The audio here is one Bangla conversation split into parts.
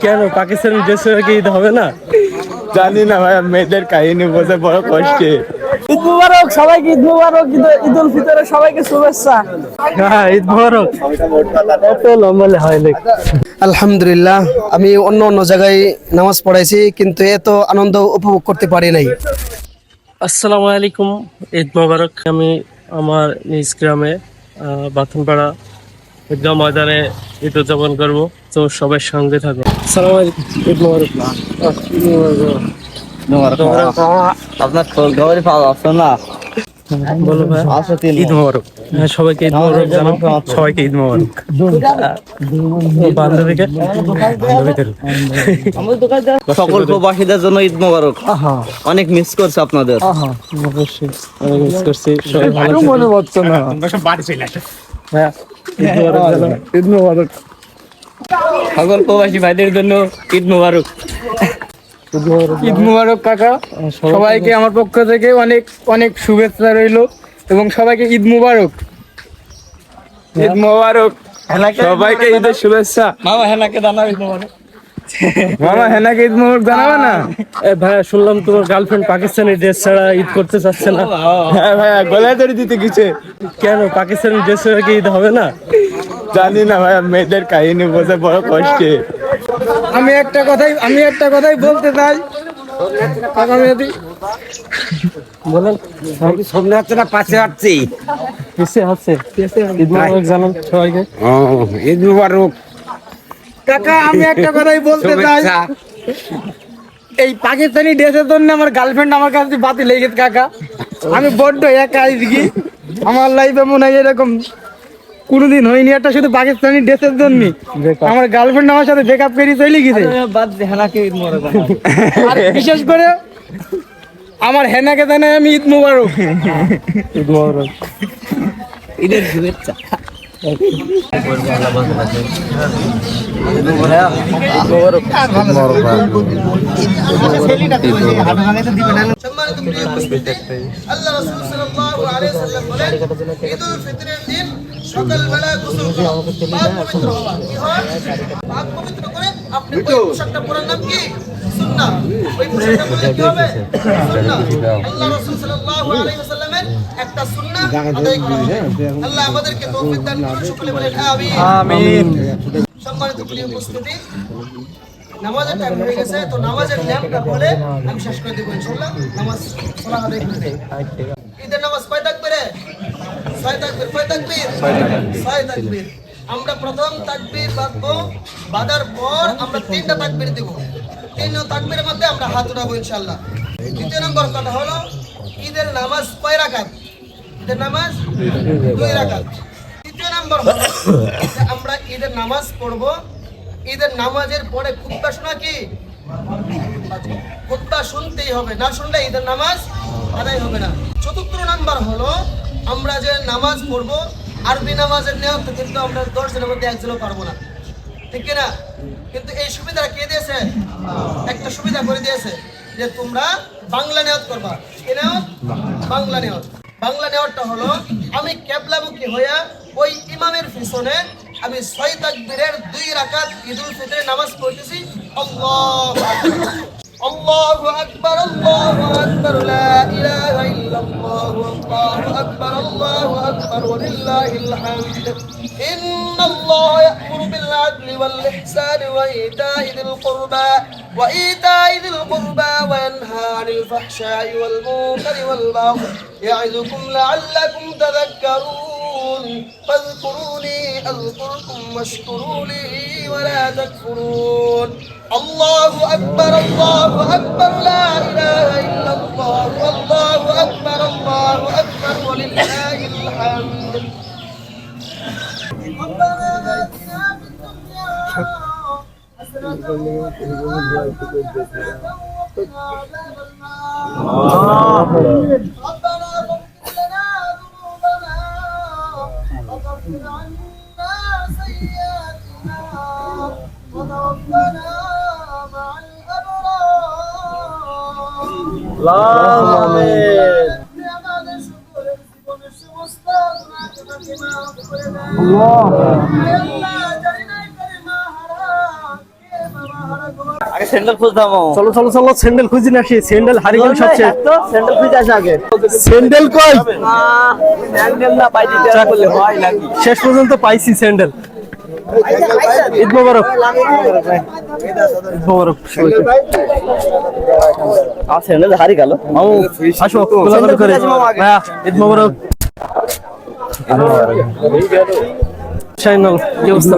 কেন? পাকিস্তানি ড্রেস কি ঈদ হবে না? জানি না ভাই মেয়েদের কাহিনী বোঝা বড় কষ্টে। ঈদ মুবারক সবাইকে ঈদ মুবারক ঈদ- উল ফিতরের সবাইকে শুভেচ্ছা। হ্যাঁ ঈদ মোবারক। এত লম্বালে হয় নাকি আলহামদুলিল্লাহ আমি অন্য অন্য জায়গায় নামাজ পড়াইছি কিন্তু এত আনন্দ উপভোগ করতে পারি নাই। আসসালামু আলাইকুম ঈদ মোবারক। আমি আমার নিজ গ্রামে বাথনপাড়া ঈদগাহ ময়দানে ঈদ উদযাপন করব। তো সবাই সঙ্গে থাকো। আসসালামু আলাইকুম। ঈদ মোবারক আহ, ঈদ মোবারক। আপনার পাওয়া যাচ্ছে না। বলো ভাই। তিন ঈদ মোবারক। সবাইকে ঈদ মোবারক জানাও। সবাইকে ঈদ মোবারক। বান্ধবীকে? সকল প্রবাসীদের জন্য ঈদ মোবারক। অনেক মিস করছে আপনাদের। অবশ্যই। অনেক মিস করছি। সবাই ভালো মনে হচ্ছে না। হ্যাঁ ঈদ মোবারক ঈদ মোবারক। সকল প্রবাসী ভাইদের জন্য ঈদ মোবারক। ঈদ মুবারক কাকা। সবাইকে আমার পক্ষ থেকে অনেক অনেক শুভেচ্ছা রইল এবং সবাইকে ঈদ মুবারক। ঈদ মুবারক। সবাইকে ঈদের শুভেচ্ছা। মামা হেনাকে জানাও ঈদ মোবারক। মামা হেনাকে ঈদ মুবারক জানাবে না? এ ভাইয়া শুনলাম তোমার গার্লফ্রেন্ড পাকিস্তানি ড্রেস ছাড়া ঈদ করতে চাচ্ছে না। হ্যাঁ ভাইয়া গলায় ধরে দিতে কিছু কেন? পাকিস্তানি ড্রেস ছাড়া কি ঈদ হবে না? জানি না ভাইয়া মেয়েদের কাহিনী বোঝা বড় কষ্টে। আমি একটা কথাই আমি একটা কথাই বলতে চাই। কাকা মেয়েদি সামনে হচ্ছে না পাশে আসছি? কিসে আছে ঈদ মোবারক জানান সবাইকে। ঈদ মোবারক। কাকা আমি একটা কথাই বলতে চাই। এই পাকিস্তানি ড্রেসের জন্য আমার গার্লফ্রেন্ড আমার কাছে বাতিল লেগে গেছে কাকা। আমি বড্ড একা আজকে আমার লাইফে মনে হয় এরকম কোনোদিন হয়নি একটা শুধু পাকিস্তানি ড্রেসের জন্য। আমার গার্লফ্রেন্ড আমার সাথে ব্রেকআপ করে চলে গেছে। বিশেষ করে আমার হেনাকে জানাই আমি ঈদ মুবারক। ঈদ মোবারক। ঈদের শুভেচ্ছা। আল্লাহ রাসূল সাল্লাল্লাহু আলাইহি ওয়াসাল্লাম বলেন, ঈদুল ফিতরের দিন সকালবেলা গোসল করা, পাক পবিত্র হওয়া। কি হয়? পাক পবিত্র করে আপনি ওই পোশাকটা পরার নাম কি? সুন্নাহ। ওই পোশাকটা পরলে কি হবে? সুন্নাহ। আল্লাহ রাসূল সাল্লাল্লাহু আলাইহি ওয়াসাল্লামের একটা সুন্নাহ আদায় করা আল্লাহ আমাদেরকে তৌফিক দান করুন। সকলে বলেন আমিন। সম্মানিত উপস্থিতি নামাজের টাইম হয়ে গেছে তো নামাজের নিয়মটা বলে আমি শেষ করে দেবো ইনশাআল্লাহ নামাজ আদায় করে দেব ঈদের নামাজ কয় তাকবীরে ছয় তাকবীর কয় তাকবীর। ছয় তাকবীর। আমরা প্রথম তাকবীর বাঁধবো বাঁধার পর আমরা তিনটা তাকবীর দেব। তিন তাকবীরের মধ্যে আমরা হাত উঠাবো ইনশাআল্লাহ। দ্বিতীয় নম্বর কথা হলো ঈদের নামাজ কয় রাকাত? ঈদের নামাজ দুই রাকাত। তৃতীয় নম্বর আমরা ঈদের নামাজ পড়ব। ঈদের নামাজের পরে খুতবা শোনা কি? খুতবা শুনতেই হবে। না শুনলে ঈদের নামাজ আদায় হবে না। চতুর্থ নাম্বার হলো আমরা যে নামাজ পড়ব, আরবি নামাজের নিয়ম কিন্তু আমরা দশ দিনের মধ্যে একজনও পারব না। ঠিক কি না কিন্তু এই সুবিধাটা কে দিয়েছে? একটা সুবিধা করে দিয়েছে যে তোমরা বাংলা নিয়ত করবা। কি নিয়ত? বাংলা নিয়ত। বাংলা নেওয়ারটা হলো, আমি কেবলামুখী হইয়া ওই ইমামের পিছনে আমি ছয় তাকবীরের দুই রাকাত ঈদুল ফিতরের নামাজ পড়তেছি। আল্লাহু الله أكبر الله أكبر لا إله إلا الله الله أكبر الله أكبر ولله الحمد. إن الله يأمر بالعدل والإحسان وإيتاء ذي القربى وإيتاء ذي القربى وينهى عن الفحشاء والمنكر والبغي يعظكم لعلكم تذكرون. فاذكروني أذكركم واشكروا لي ولا تكفرون. الله أكبر الله أكبر لا إله إلا الله الله أكبر الله أكبر ولله الحمد. ربنا آتنا في الدنيا حسنة وقنا عذاب النار Allah. স্যান্ডেল খুঁজতাম চলো চলো চলো স্যান্ডেল খুঁজি না সে স্যান্ডেল হারিয়ে গেল সবচেয়ে। স্যান্ডেল খুঁজে আসে আগে। স্যান্ডেল কই? স্যান্ডেল না পাই দিতে হয় নাকি? শেষ পর্যন্ত পাইছি স্যান্ডেল। ঈদ মোবারক। ঈদ মোবারক। হারিয়ে গেল। মামু আসো কোলাকুলি করে। ঈদ মোবারক। শাইনাল কি অবস্থা?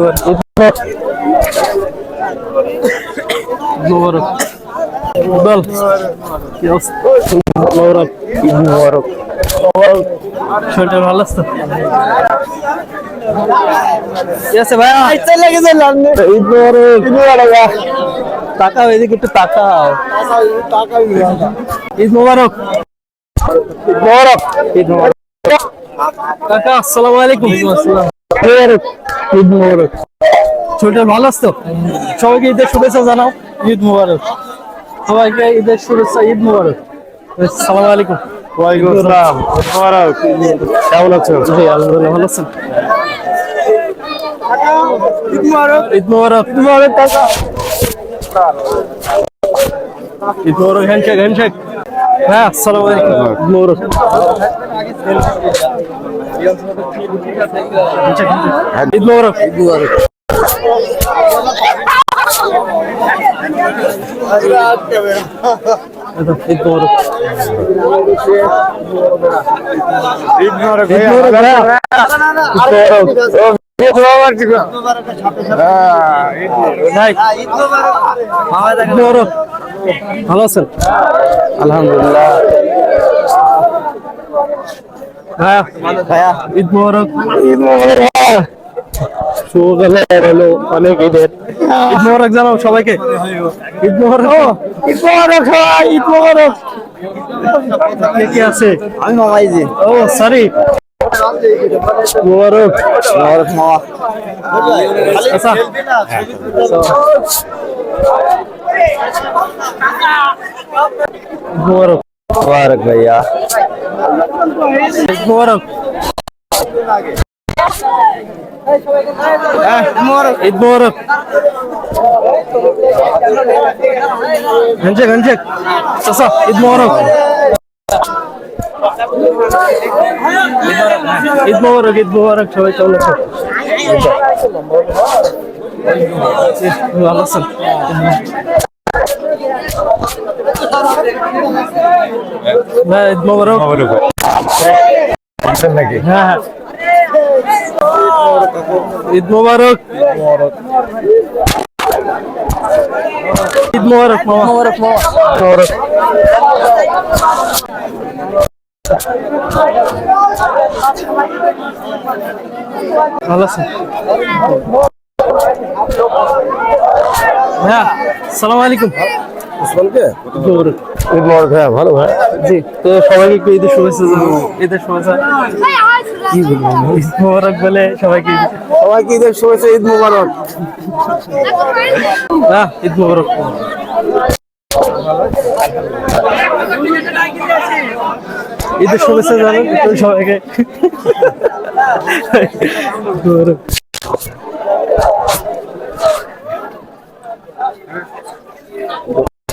মোবারক। বল। কি অবস্থা ঈদ মোবারক ঈদ মোবারক। শরীরটা ভালো আছে তো? কি আছে ভাইয়া। ঈদ মোবারক। ঈদ মোবারক তাকাও এদিকে একটু তাকাও। ঈদ মোবারক। ঈদ মোবারক। ঈদ মোবারক। কাকা আসসালামু আলাইকুম। মোবারক ঈদ মোবারক। শরীরটা ভালো আছে? তো সবাইকে ঈদের শুভেচ্ছা জানাও ঈদ মোবারক। সবাইকে ঈদের শুভেচ্ছা ঈদ মোবারক। আসসালামু আলাইকুম। ওয়ালাইকুম আসসালাম মোবারক। কেমন আছো? জি আলহামদুলিল্লাহ ভালো আছেন। ঈদ মোবারক। ঈদ মোবারক। ঈদ মোবারক কাকা ঈদ মোবারক হ্যান্ডশেক হ্যান্ডশেক হ্যাঁ আসসালামু আলাইকুম। ঈদ মোবারক। ঈদ মোবারক। ঈদ মোবারক। ঈদ মোবারক। ঈদ মোবারক ঈদ মোবারক ভালো আছেন? আলহামদুলিল্লাহ। ভাইয়া ভাইয়া ঈদ মোবারক। ঈদ মোবারক শুভ হলো অনেক ঈদের। ঈদ মোবারক জানাও সবাইকে। ঈদ মোবারক। ঈদ মোবারক সবাই ঈদ মোবারক। কে কে আছে? আমি মামাইজি। ও সরি। মোবারক। মোবারক মামা। আচ্ছা। মোবারক। ভাইয়া। ঈদ মোবারক। ঈদ মোবারক। Handshake handshake. চাচা ঈদ মোবারক। ঈদ মোবারক ঈদ মোবারক সবাই কেমন আছো ভালো আছেন? হ্যাঁ ঈদ মোবারক হ্যাঁ হ্যাঁ। ঈদ মোবারক। ঈদ মোবারক মামা। মোবারক মোবারক ভালো আছেন? হ্যাঁ সালাম আলাইকুম। মোবারক। ঈদ মোবারক ভাইয়া ভালো ভাই। জি তো সবাইকে একটু ঈদের শুভেচ্ছা জানাব ঈদের শুভেচ্ছা। কি বলব? ঈদ মোবারক বলে সবাইকে। সবাইকে ঈদের শুভেচ্ছা ঈদ মোবারক। হ্যাঁ ঈদ মোবারক। ঈদের শুভেচ্ছা জানান সবাইকে। মোবারক। হ্যাঁ ঈদ মোবারক ঈদের শুভেচ্ছা জানো একটু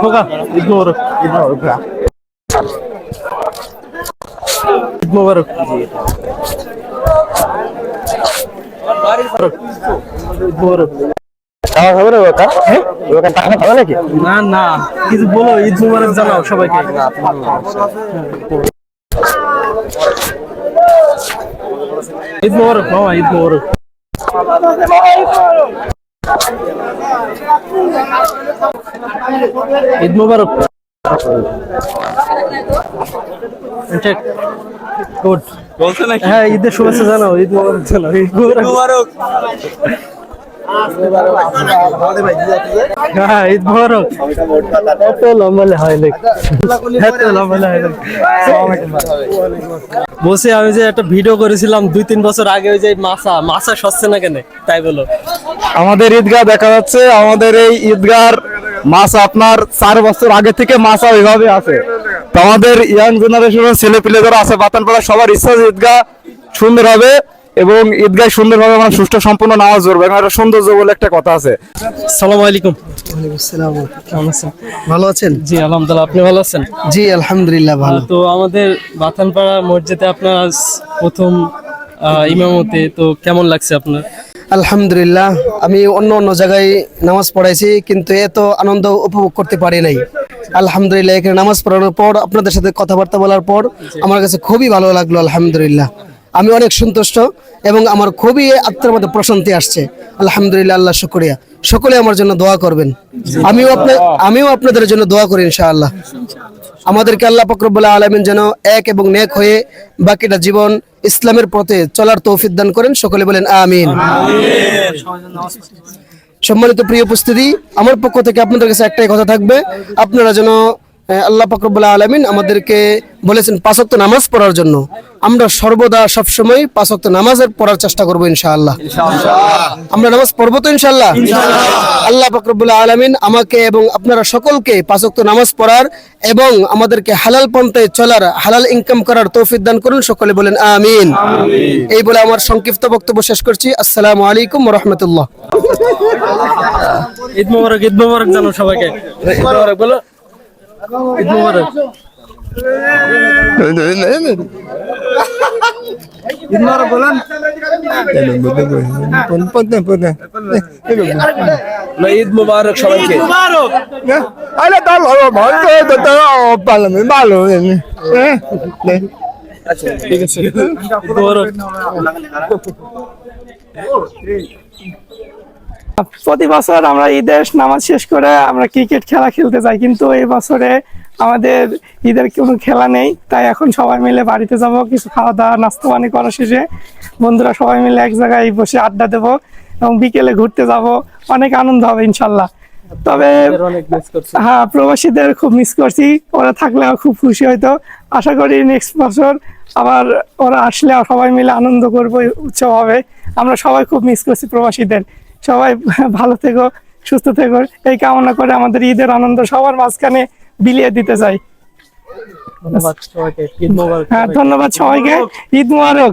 খোকা মোবারক। মোবারক। খাওয়া না ওটা টাকা খাবে নাকি? না না। কিছু বলো ঈদ মুবারক জানাও সবাইকে। ঈদ মুবারক মামা ঈদ মুবারক। ঈদ মুবারক। গুড হ্যাঁ ঈদের শুভেচ্ছা জানাও ঈদ মোবারক জানাও ঈদ মোবারক। হ্যাঁ বসে আমি যে একটা ভিডিও করেছিলাম দুই, তিন বছর আগে, ওই যে মাছা মাছা সচ্ছে না কেন? তাই বলো। আমাদের ঈদগাহ দেখা যাচ্ছে, আমাদের এই ঈদগার মাছ আপনার চার বছর আগে থেকে মাছা ওইভাবে আছে। তো আমাদের ইয়াং জেনারেশনের ছেলে পিলে যারা আছে বাতানপাড়া সবার ইচ্ছা ঈদগাহ সুন্দর হবে। এবং ঈদগাহ সুন্দরভাবে আমার সুষ্ঠু সম্পূর্ণ নামাজ ধরবে। এবং একটা সৌন্দর্য বলে একটা কথা আছে। সালাম আলাইকুম। আসসালাম। কেমন আছেন ভালো আছেন? জি আলহামদুলিল্লাহ। আপনি ভালো আছেন? জি আলহামদুলিল্লাহ ভালো। তো আমাদের বাথানপাড়া মসজিদে আপনার আজ প্রথম ইমামতে তো কেমন লাগছে আপনার? আলহামদুলিল্লাহ আমি অন্য অন্য জায়গায় নামাজ পড়াইছি কিন্তু এত আনন্দ উপভোগ করতে পারি নাই। আলহামদুলিল্লাহ এখানে নামাজ পড়ানোর পর আপনাদের সাথে কথাবার্তা বলার পর আমার কাছে খুবই ভালো লাগল আলহামদুলিল্লাহ। আমি অনেক সন্তুষ্ট এবং আমার খুবই আত্মার মধ্যে প্রশান্তি আসছে। আলহামদুলিল্লাহ, আল্লাহ শুক্রিয়া। সকলে আমার জন্য দোয়া করবেন। আমিও আপনার আমিও আপনাদের জন্য দোয়া করি ইনশাআল্লাহ। আমাদেরকে আল্লাহ ফকরবুল্লাহ আলমিন যেন এক এবং নেক হয়ে বাকিটা জীবন ইসলামের পথে চলার তৌফিক দান করেন। সকলে বলেন আমিন। সম্মানিত প্রিয় উপস্থিতি, আমার পক্ষ থেকে আপনাদের কাছে একটাই কথা থাকবে। আপনারা যেন আল্লাহ ফকরবুল্লাহ আলমিন আমাদেরকে বলেছেন পাঁচক্ত নামাজ পড়ার জন্য। আমরা সর্বদা সবসময় পাঁচক্ত নামাজের পড়ার চেষ্টা করব ইনশাআল্লাহ। আমরা নামাজ পড়ব তো ইনশাআল্লাহ? আল্লাহ ফকরবুল্লাহ আলমিন আমাকে এবং আপনারা সকলকে পাঁচক্ত নামাজ পড়ার এবং আমাদেরকে হালাল পন্থায় চলার হালাল ইনকাম করার তৌফিক দান করুন সকলে বলেন আমিন। এই বলে আমার সংক্ষিপ্ত বক্তব্য শেষ করছি। আসসালামু আলাইকুম রহমতুল্লাহ। ঈদ মোবারক ঈদ মোবারক জানো সবাইকে। ঈদ মোবারক বলো ঈদ মোবারক। না, ঈদ মোবারক সবাইকে ঠিক আছে। প্রতি বছর আমরা ঈদের নামাজ শেষ করে আমরা ক্রিকেট খেলা খেলতে যাই কিন্তু এই বছরে আমাদের ঈদের কোনো খেলা নেই তাই এখন সবাই মিলে বাড়িতে যাব কিছু খাওয়া দাওয়া নাস্তা পানি করা শেষে বন্ধুরা সবাই মিলে এক জায়গায় বসে আড্ডা দেবো এবং বিকেলে ঘুরতে যাব অনেক আনন্দ হবে ইনশাল্লাহ। তবে হ্যাঁ প্রবাসীদের খুব মিস করছি ওরা থাকলে খুব খুশি হয়তো আশা করি নেক্সট বছর আবার ওরা আসলে সবাই মিলে আনন্দ করব উৎসব হবে। আমরা সবাই খুব মিস করছি প্রবাসীদের। সবাই ভালো থেকো সুস্থ থেকো। এই কামনা করে আমাদের ঈদের আনন্দ সবার মাঝখানে বিলিয়ে দিতে চাই। ধন্যবাদ সবাইকে ঈদ মোবারক হ্যাঁ ধন্যবাদ সবাইকে। ঈদ মুবারক।